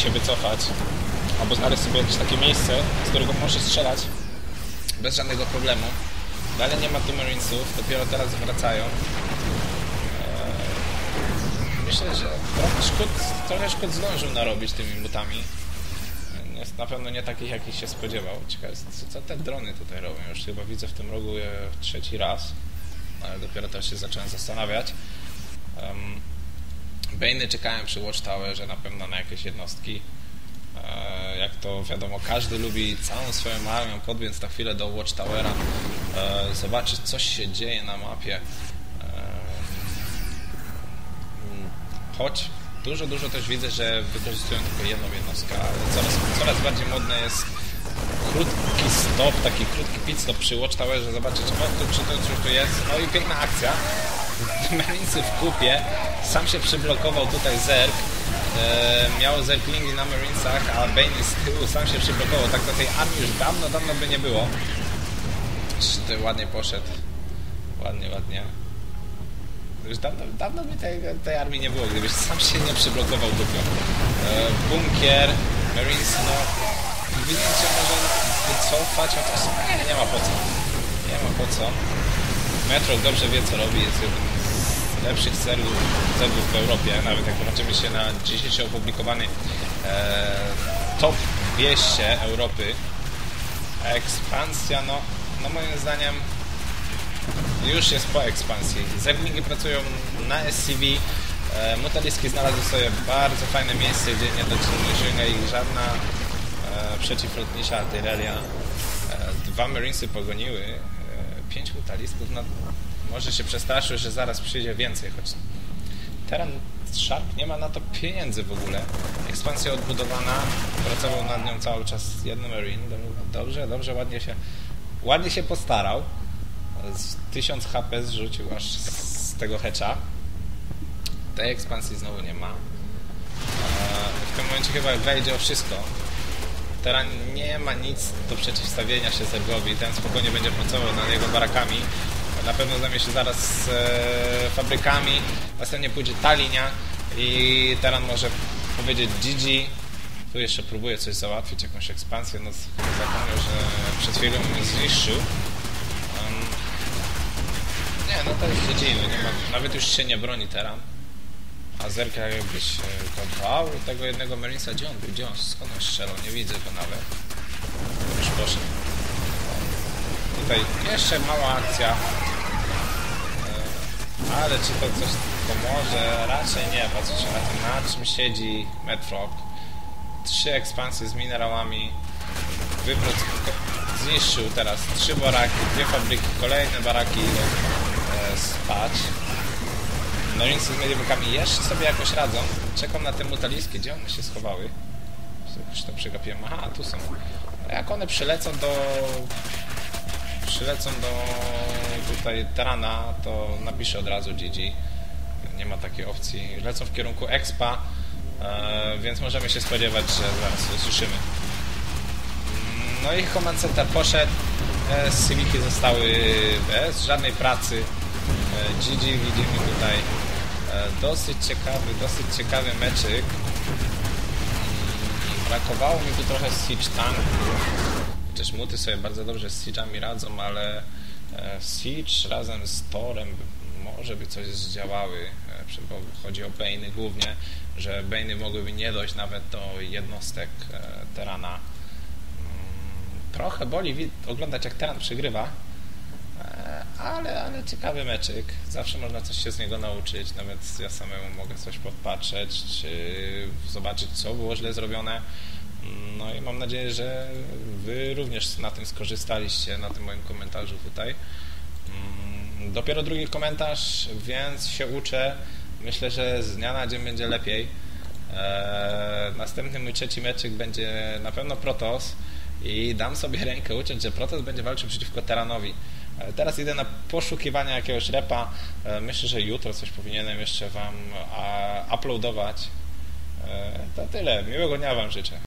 się wycofać, albo znaleźć sobie jakieś takie miejsce, z którego możesz strzelać bez żadnego problemu. Dalej nie ma tu Marinesów, dopiero teraz wracają. Eee, myślę, że trochę szkód, trochę szkód zdążył narobić tymi butami. Jest na pewno nie takich, jakich się spodziewał. Ciekawe, co, te drony tutaj robią. Już chyba widzę w tym rogu je trzeci raz, ale dopiero też się zacząłem zastanawiać. Bane'y czekałem przy Watchtowerze na pewno na jakieś jednostki. E, jak to wiadomo, każdy lubi całą swoją armią podbiec na chwilę do Watchtowera, e, zobaczyć coś się dzieje na mapie. E, choć dużo, dużo też widzę, że wykorzystują tylko jedną jednostkę, ale coraz, coraz bardziej modne jest krótki stop, taki krótki pit stop przy Watchtowerze, zobaczyć o, tu, czy to, czy to jest. No i piękna akcja. Marinesy w kupie, sam się przyblokował tutaj Zerk, e, miał Zerklingi na Marinesach, a Bane z tyłu sam się przyblokował, tak do tej armii już dawno, dawno by nie było. Ty ładnie poszedł, ładnie, ładnie. Już dawno, dawno by tej, tej armii nie było, gdybyś sam się nie przyblokował dupą. E, bunkier, Marines, no, widząc się może wycofać, chociaż nie, nie ma po co. Nie ma po co. Metro dobrze wie co robi, jest jednym lepszych serwów, serwów w Europie, nawet jak zobaczymy się na dzisiejszy opublikowany e, top 200 Europy. Ekspansja, no, no moim zdaniem już jest po ekspansji. Zerglingi pracują na SCV, e, Mutaliski znalazły sobie bardzo fajne miejsce, gdzie nie dociąga ich żadna e, przeciwlotnicza artyleria. E, dwa Marinesy pogoniły, pięć mutalistów, no może się przestraszył, że zaraz przyjdzie więcej, choć Terran Shark nie ma na to pieniędzy w ogóle. Ekspansja odbudowana, pracował nad nią cały czas jeden Marine, dobrze, dobrze, ładnie się ładnie się postarał. Z 1000 HP zrzucił aż z tego hecza. Tej ekspansji znowu nie ma. W tym momencie chyba wejdzie o wszystko. Teraz nie ma nic do przeciwstawienia się Zergowi. Ten spokojnie będzie pracował nad jego barakami. Na pewno zajmie się zaraz e, fabrykami. Następnie pójdzie ta linia i Teran może powiedzieć GG. Tu jeszcze próbuje coś załatwić, jakąś ekspansję. No zapomniał, że przed chwilą mnie zniszczył. Um, nie, no to jest GG. No nie ma, nawet już się nie broni Teran. A zerka jakbyś kąpał tego jednego Marinesa, gdzie on był? Gdzie on? Skąd on strzelał? Nie widzę go nawet. Już poszedł. Tutaj jeszcze mała akcja. Ale czy to coś pomoże? Raczej nie. Patrzcie na to, na czym siedzi Medfrog. Trzy ekspansje z minerałami. Wywrót zniszczył teraz trzy baraki, dwie fabryki, kolejne baraki e, spać. Marinesy z mediewykami jeszcze sobie jakoś radzą. Czekam na te mutaliskie. Gdzie one się schowały? Już to przegapiłem. Aha, tu są. Jak one przylecą do... Przylecą do tutaj Terana, to napiszę od razu GG. Nie ma takiej opcji. Lecą w kierunku Expa, e, więc możemy się spodziewać, że zaraz usłyszymy. No i Command Center poszedł. E, Civiki zostały bez żadnej pracy. GG widzimy tutaj dosyć ciekawy, dosyć ciekawy meczyk. Brakowało mi tu trochę Siege tanku. Chociaż muty sobie bardzo dobrze z Siege'ami radzą, ale Siege razem z Torem może by coś zdziałały, bo chodzi o Bane'y głównie, że Bane'y mogłyby nie dojść nawet do jednostek Terana. Trochę boli oglądać jak Teran przegrywa, ale, ale ciekawy meczyk. Zawsze można coś się z niego nauczyć. Nawet ja samemu mogę coś podpatrzeć, czy zobaczyć, co było źle zrobione. No i mam nadzieję, że Wy również na tym skorzystaliście, na tym moim komentarzu tutaj. Dopiero drugi komentarz, więc się uczę. Myślę, że z dnia na dzień będzie lepiej. Eee, następny mój trzeci meczyk będzie na pewno Protos i dam sobie rękę uciąć, że Protos będzie walczył przeciwko Teranowi. Teraz idę na poszukiwanie jakiegoś repa. Myślę, że jutro coś powinienem jeszcze Wam uploadować. To tyle. Miłego dnia Wam życzę.